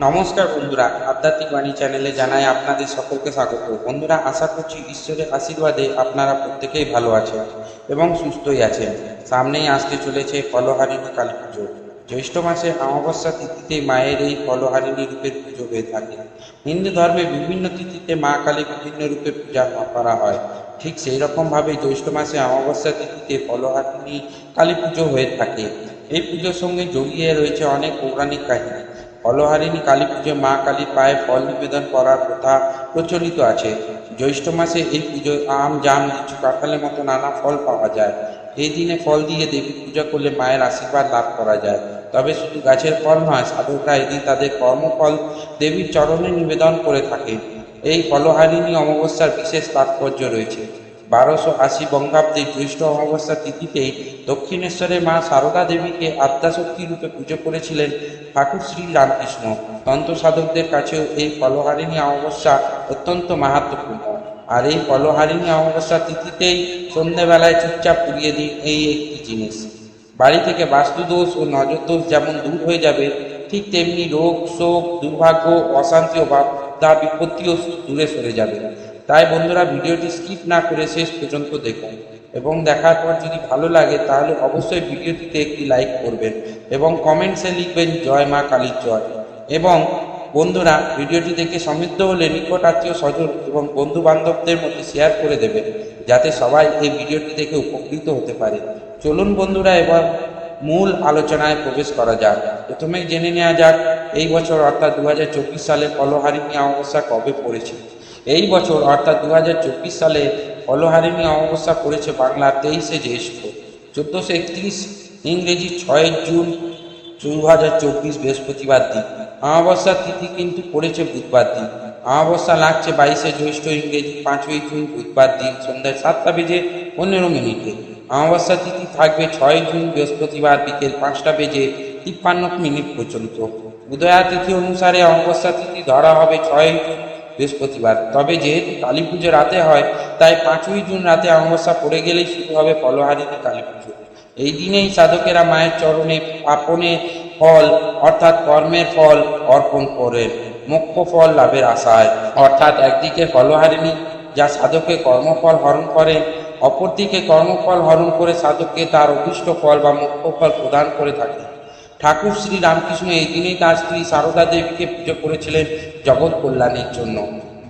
নমস্কার বন্ধুরা, আধ্যাত্মিক বাণী চ্যানেলে জানাই আপনাদের সকলকে স্বাগত। বন্ধুরা, আশা করছি ঈশ্বরের আশীর্বাদে আপনারা প্রত্যেকেই ভালো আছেন এবং সুস্থই আছেন। সামনেই আসতে চলেছে ফলহারিণী কালী পুজো। জ্যৈষ্ঠ মাসে অমাবস্যা তিথিতে মায়ের এই ফলহারিণী রূপের পুজো হয়ে থাকে। হিন্দু ধর্মে বিভিন্ন তিথিতে মা কালী বিভিন্ন রূপে পূজা করা হয়। ঠিক সেই রকমভাবে জ্যৈষ্ঠ মাসে অমাবস্যা তিথিতে ফলহারিণী কালী পুজো হয়ে থাকে। এই পুজোর সঙ্গে জড়িয়ে রয়েছে অনেক পৌরাণিক কাহিনী। ফলহারিণী কালী পুজো মা কালীর পায়ে ফল নিবেদন করার প্রথা প্রচলিত আছে। জ্যৈষ্ঠ মাসে এই পুজোয় আম, জাম, লিচু, কাঁঠালের মতো নানা ফল পাওয়া যায়। এই দিনে ফল দিয়ে দেবী পূজা করলে মায়ের আশীর্বাদ লাভ করা যায়। তবে শুধু গাছের ফল নয় সাধকরা এদিন তাদের কর্মফল দেবীর চরণে নিবেদন করে থাকে। এই ফলহারিণী অমাবস্যার বিশেষ তাৎপর্য রয়েছে। বারোশো আশি বঙ্গাব্দে জ্যৈষ্ঠ অমাবস্যা তিথিতেই দক্ষিণেশ্বরের মা সারদা দেবীকে আদ্যাশক্তি রূপে পুজো করেছিলেন ঠাকুর শ্রী রামকৃষ্ণ। তন্ত্র সাধকদের কাছেও এই ফলহারিণী অমাবস্যা অত্যন্ত মাহাত্মপূর্ণ আর এই ফলহারিণী অমাবস্যা তিথিতেই সন্ধ্যেবেলায় চুপচাপ পুড়িয়ে দিন এই একটি জিনিস। বাড়ি থেকে বাস্তুদোষ ও নজরদোষ যেমন দূর হয়ে যাবে, ঠিক তেমনি রোগ, শোক, দুর্ভাগ্য, অশান্তি ও বাধা বিপত্তিও দূরে সরে যাবে। তাই বন্ধুরা ভিডিওটি স্কিপ না করে শেষ পর্যন্ত দেখুন। এবং দেখার পর যদি ভালো লাগে, তাহলে অবশ্যই ভিডিওটিতে একটি লাইক করবেন এবং কমেন্টসে লিখবেন, জয় মা কালীর জয় এবং বন্ধুরা, ভিডিওটি দেখে সমৃদ্ধ হলে নিকট আত্মীয় স্বজন এবং বন্ধু বান্ধবদের মধ্যে শেয়ার করে দেবেন, যাতে সবাই এই ভিডিওটি দেখে উপকৃত হতে পারে। চলুন বন্ধুরা, এবার মূল আলোচনায় প্রবেশ করা যাক। প্রথমেই জেনে নেওয়া যাক, এই বছর অর্থাৎ দু হাজার চব্বিশ সালে ফলহারিণী অমাবস্যা কবে পড়েছে? এই বছর, অর্থাৎ দু হাজার চব্বিশ সালে ফলহারিণী অমাবস্যা পড়েছে বাংলার তেইশে জ্যৈষ্ঠ। চোদ্দোশো একত্রিশ ইংরেজি ছয় জুন দু হাজার চব্বিশ বৃহস্পতিবার দিন। অমাবস্যার তিথি কিন্তু পড়েছে বুধবার দিন। অমাবস্যা লাগছে বাইশে জ্যৈষ্ঠ ইংরেজি পাঁচই জুন বুধবার দিন সন্ধ্যায় সাতটা বেজে পনেরো মিনিটে। অমাবস্যা তিথি থাকবে ছয় জুন বৃহস্পতিবার বিকেল পাঁচটা বেজে তিপ্পান্ন মিনিট পর্যন্ত। উদয়া তিথি অনুসারে অমাবস্যা তিথি ধরা হবে ছয় জুন বৃহস্পতিবার। তবে যেহেতু কালী পুজো রাতে হয়, তাই পাঁচই জুন রাতে অমাবস্যা পড়ে গেলেই শুরু হবে ফলহারিণী কালী পুজো। এই দিনেই সাধকেরা মায়ের চরণে আপনে ফল, অর্থাৎ কর্মের ফল অর্পণ করেন মোক্ষ ফল লাভের আশায়। অর্থাৎ একদিকে ফলহারিণী যা সাধকের কর্মফল হরণ করে, অপরদিকে কর্মফল হরণ করে সাধককে তার অভিষ্ট ফল বা মোক্ষ ফল প্রদান করে থাকে। ঠাকুর শ্রী রামকৃষ্ণ এই দিনেই তার স্ত্রী সারদা দেবীকে পুজো করেছিলেন জগৎ কল্যাণের জন্য।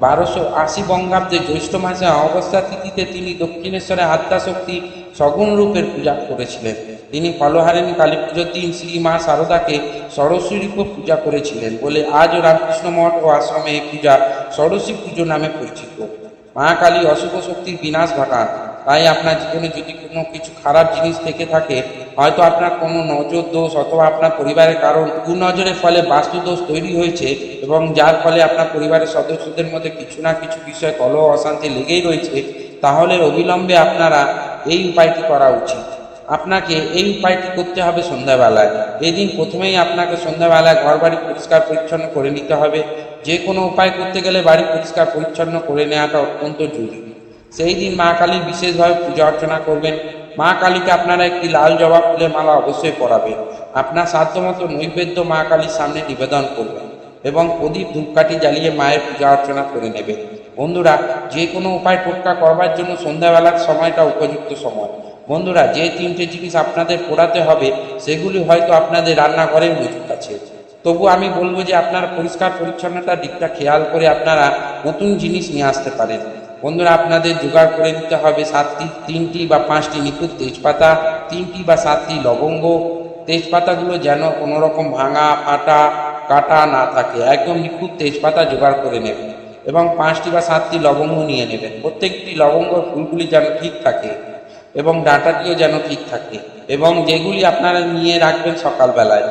বারোশো আশি বঙ্গাব্দে জ্যৈষ্ঠ মাসে অমাবস্যা তিথিতে তিনি দক্ষিণেশ্বরে আদ্যাশক্তি সগুণ রূপের পূজা করেছিলেন। তিনি ফলহারিণী কালী পুজোর দিন শ্রী মা সারদাকে ষড়শী রূপে পূজা করেছিলেন বলে আজও রামকৃষ্ণ মঠ ও আশ্রমে এই পূজা ষড়শী পুজো নামে পরিচিত। মা কালী অশুভ শক্তির বিনাশ ঘটান। তাই আপনার জীবনে যদি কোনো কিছু খারাপ জিনিস থেকে থাকে, হয়তো আপনার কোনো নজর দোষ অথবা আপনার পরিবারের কারণ কুনজরের ফলে বাস্তু দোষ তৈরি হয়েছে এবং যার ফলে আপনার পরিবারের সদস্যদের মধ্যে কিছু না কিছু বিষয়ে কলহ, অশান্তি লেগেই রয়েছে, তাহলে অবিলম্বে আপনারা এই উপায়টি করা উচিত। আপনাকে এই উপায়টি করতে হবে সন্ধ্যাবেলায়। এই দিন প্রথমেই আপনাকে সন্ধ্যাবেলায় ঘর বাড়ি পরিষ্কার পরিচ্ছন্ন করে নিতে হবে। যে কোনো উপায় করতে গেলে বাড়ি পরিষ্কার পরিচ্ছন্ন করে নেওয়াটা অত্যন্ত জরুরি। সেই দিন মা কালীর বিশেষভাবে পূজা অর্চনা করবেন। মা কালীকে আপনারা একটি লাল জবা ফুলের মালা অবশ্যই পরাবেন। আপনার সাধ্যমতো নৈবেদ্য মা কালীর সামনে নিবেদন করবেন এবং প্রদীপ ধূপকাঠি জ্বালিয়ে মায়ের পূজা অর্চনা করে নেবেন। বন্ধুরা, যে কোনো উপায় টোটকা করবার জন্য সন্ধ্যাবেলার সময়টা উপযুক্ত সময়। বন্ধুরা, যে তিনটে জিনিস আপনাদের পোড়াতে হবে, সেগুলি হয়তো আপনাদের রান্নাঘরের মজুদ আছে। তবু আমি বলব যে আপনারা পরিষ্কার পরিচ্ছন্নতার দিকটা খেয়াল করে আপনারা নতুন জিনিস নিয়ে আসতে পারেন। বন্ধুরা, আপনাদের জোগাড় করে নিতে হবে সাতটি, তিনটি বা পাঁচটি নিখুঁত তেজপাতা, তিনটি বা সাতটি লবঙ্গ। তেজপাতাগুলো যেন কোনো রকম ভাঙা, ফাটা, কাটা না থাকে। একদম নিখুঁত তেজপাতা জোগাড় করে নেবেন এবং পাঁচটি বা সাতটি লবঙ্গ নিয়ে নেবেন। প্রত্যেকটি লবঙ্গ ফুলগুলি যেন ঠিক থাকে এবং ডাঁটাটিও যেন ঠিক থাকে এবং যেগুলি আপনারা নিয়ে রাখবেন সকালবেলায়,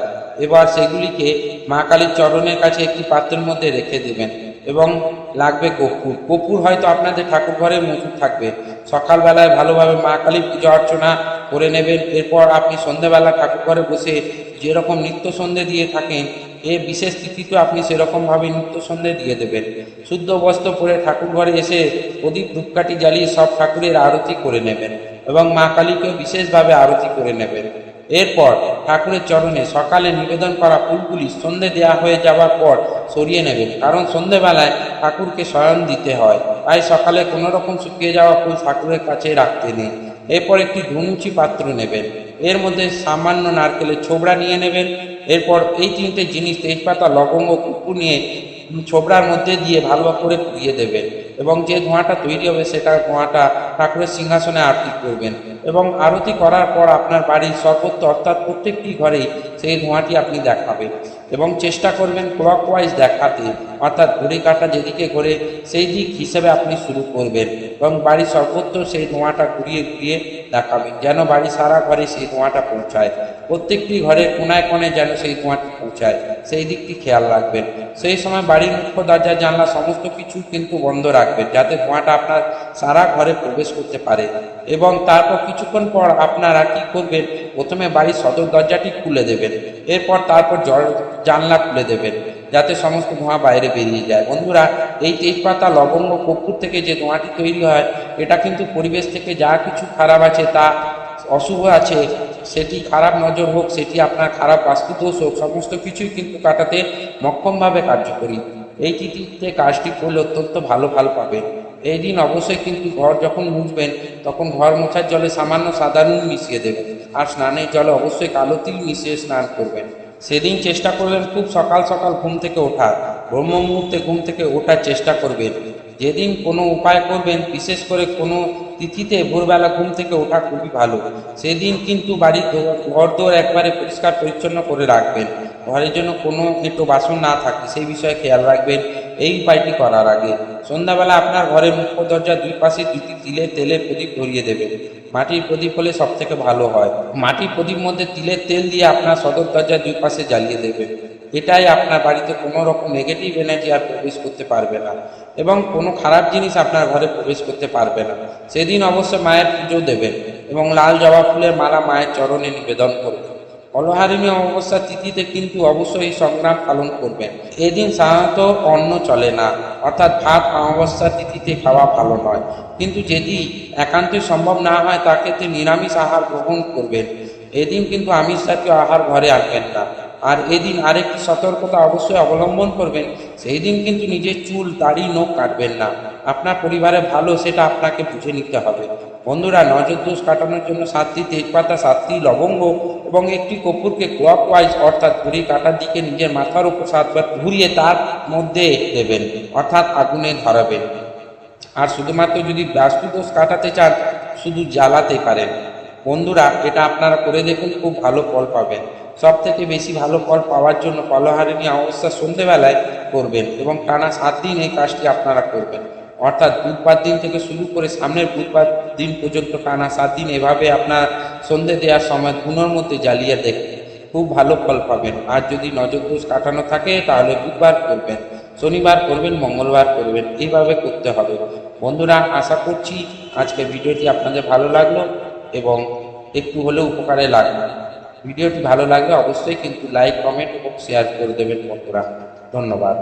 এবার সেগুলিকে মা কালীর চরণের কাছে একটি পাত্রের মধ্যে রেখে দেবেন। এবং লাগবে কর্পূর। কর্পূর হয়তো আপনাদের ঠাকুর ঘরে মজুদ থাকবে। সকালবেলায় ভালোভাবে মা কালীর পূজা অর্চনা করে নেবেন। এরপর আপনি সন্ধ্যেবেলা ঠাকুর ঘরে বসে যেরকম নিত্য সন্ধে দিয়ে থাকেন, এ বিশেষ তিথিতে আপনি সেরকমভাবে নিত্য সন্ধে দিয়ে দেবেন। শুদ্ধ বস্ত্র পরে ঠাকুর ঘরে এসে প্রদীপ, ধূপকাঠি জ্বালিয়ে সব ঠাকুরের আরতি করে নেবেন এবং মা কালীকেও বিশেষভাবে আরতি করে নেবেন। এরপর ঠাকুরের চরণে সকালে নিবেদন করা ফুলগুলি সন্ধে দেওয়া হয়ে যাওয়ার পর সরিয়ে নেবেন কারণ সন্ধেবেলায় ঠাকুরকে শয়ন দিতে হয়। তাই সকালে কোনো রকম শুকিয়ে যাওয়া ফুল ঠাকুরের কাছে রাখতে নেই। এরপর একটি ধনুচি পাত্র নেবেন। এর মধ্যে সামান্য নারকেলের ছোবড়া নিয়ে নেবেন। এরপর এই তিনটে জিনিস তেজপাতা, লবঙ্গ কুকু নিয়ে ছোবড়ার মধ্যে দিয়ে ভালো করে পুড়িয়ে দেবেন। এবং যে ধোঁয়াটা তৈরি হবে সেটা ধোঁয়াটা ঠাকুরের সিংহাসনে আরতি করবেন। এবং আরতি করার পর আপনার বাড়ির সর্বত্র, অর্থাৎ প্রত্যেকটি ঘরেই সেই ধোঁয়াটি আপনি দেখাবেন এবং চেষ্টা করবেন ক্লক ওয়াইজ দেখাতে, অর্থাৎ ঘুরে কাটা যেদিকে ঘোরে সেই দিক হিসেবে আপনি শুরু করবেন এবং বাড়ির সর্বত্র সেই ধোঁয়াটা ঘুরিয়ে ঘুরিয়ে দেখাবেন যেন বাড়ি সারা ঘরে সেই ধোঁয়াটা পৌঁছায়। প্রত্যেকটি ঘরে কোনায় কোণে যেন সেই ধোঁয়াটি পৌঁছায়, সেই দিকটি খেয়াল রাখবেন। সেই সময় বাড়ির মুখ্য দরজা, জানলা সমস্ত কিছু কিন্তু বন্ধ রাখবেন, যাতে ধোঁয়াটা আপনার সারা ঘরে প্রবেশ করতে পারে। এবং তারপর কিছুক্ষণ পর আপনারা কি করবেন? প্রথমে বাড়ির সদর দরজাটি খুলে দেবেন, এরপর তারপর জল, জানলা খুলে দেবেন, যাতে সমস্ত ধোঁয়া বাইরে বেরিয়ে যায়। বন্ধুরা, এই তেজপাতা, লবঙ্গ, কর্পূর থেকে যে ধোঁয়াটি তৈরি হয়, এটা কিন্তু পরিবেশ থেকে যা কিছু খারাপ আছে তা অশুভ আছে। সেটি খারাপ নজর হোক, সেটি আপনার খারাপ বাস্তুদোষ হোক সমস্ত কিছুই কিন্তু কাটাতে মক্ষমভাবে কার্যকরী। এই তিথিতে কাজটি করলে অত্যন্ত ভালো ভালো পাবেন এই দিন অবশ্যই কিন্তু ঘর যখন মুছবেন, তখন ঘর মোছার জলে সামান্য সাদা নুন মিশিয়ে দেবেন আর স্নানের জলে অবশ্যই কালো তিল মিশিয়ে স্নান করবেন। সেদিন চেষ্টা করবেন খুব সকাল সকাল ঘুম থেকে ওঠার। ব্রহ্ম মুহূর্তে ঘুম থেকে ওঠার চেষ্টা করবেন। যেদিন কোনো উপায় করবেন, বিশেষ করে কোনো তিথিতে ভোরবেলা ঘুম থেকে ওঠা খুবই ভালো। সেদিন কিন্তু বাড়ির ঘর দোর একবারে পরিষ্কার পরিচ্ছন্ন করে রাখবেন। ঘরের জন্য কোনো একটু বাসন না থাকে, সেই বিষয়ে খেয়াল রাখবেন। এই উপায়টি করার আগে সন্ধ্যাবেলা আপনার ঘরের মুখ্য দরজা দুই পাশে দুটি তিলের তেলের প্রদীপ ধরিয়ে দেবেন। মাটির প্রদীপ হলে সব থেকে ভালো হয়। মাটির প্রদীপ মধ্যে তিলের তেল দিয়ে আপনার সদর দরজার দুই পাশে জ্বালিয়ে দেবেন। এটাই আপনার বাড়িতে কোনো রকম নেগেটিভ এনার্জি আর প্রবেশ করতে পারবে না এবং কোনো খারাপ জিনিস আপনার ঘরে প্রবেশ করতে পারবে না। সেদিন অবশ্য মায়ের পুজো দেবেন এবং লাল জবা ফুলের মালা মায়ের চরণে নিবেদন করবেন। অলহারিণী অমাবস্যা তিথিতে কিন্তু অবশ্যই সংগ্রাম পালন করবেন। এদিন সাধারণত অন্ন চলে না, অর্থাৎ ভাত অমাবস্যা তিথিতে খাওয়া ভালো নয়। কিন্তু যদি একান্তই সম্ভব না হয় তাকে নিরামিষ আহার গ্রহণ করবেন। এদিন কিন্তু আমিষ জাতীয় আহার ঘরে আনবেন না। আর এদিন আরেকটি সতর্কতা অবশ্যই অবলম্বন করবেন সেই দিন কিন্তু নিজের চুল, দাড়ি, নখ কাটবেন না। আপনার পরিবারে ভালো সেটা আপনাকে বুঝে নিতে হবে। বন্ধুরা, নজর দোষ কাটানোর জন্য সাতটি তেজপাতা, সাতটি লবঙ্গ এবং একটি কপুরকে ক্লক ওয়াইজ অর্থাৎ ঘুরি কাটার দিকে নিজের মাথার উপর সাতবার ঘুরিয়ে তার মধ্যে দেবেন, অর্থাৎ আগুনে ধরাবেন। আর শুধুমাত্র যদি বাস্তুদোষ কাটাতে চান, শুধু জ্বালাতে পারেন। বন্ধুরা, এটা আপনারা করে দেখুন, খুব ভালো ফল পাবেন। সব থেকে বেশি ভালো ফল পাওয়ার জন্য ফলহারিণী অবস্থা সন্ধেবেলায় করবেন এবং টানা সাত দিন এই কাজটি আপনারা করবেন। অর্থাৎ বুধবার দিন থেকে শুরু করে সামনের বুধবার দিন পর্যন্ত টানা সাত দিন এভাবে আপনার সন্ধে দেওয়ার সময় ধুনোর মধ্যে জ্বালিয়ে দেখবেন। খুব ভালো ফল পাবেন। আর যদি নজর দোষ কাটানো থাকে, তাহলে বুধবার করবেন, শনিবার করবেন, মঙ্গলবার করবেন, এইভাবে করতে হবে। বন্ধুরা, আশা করছি আজকে ভিডিওটি আপনাদের ভালো লাগল এবং একটু হলেও উপকারে লাগবে। ভিডিওটি ভালো লাগলে অবশ্যই কিন্তু লাইক কমেন্ট এবং শেয়ার করে দেবেন বন্ধুরা। ধন্যবাদ।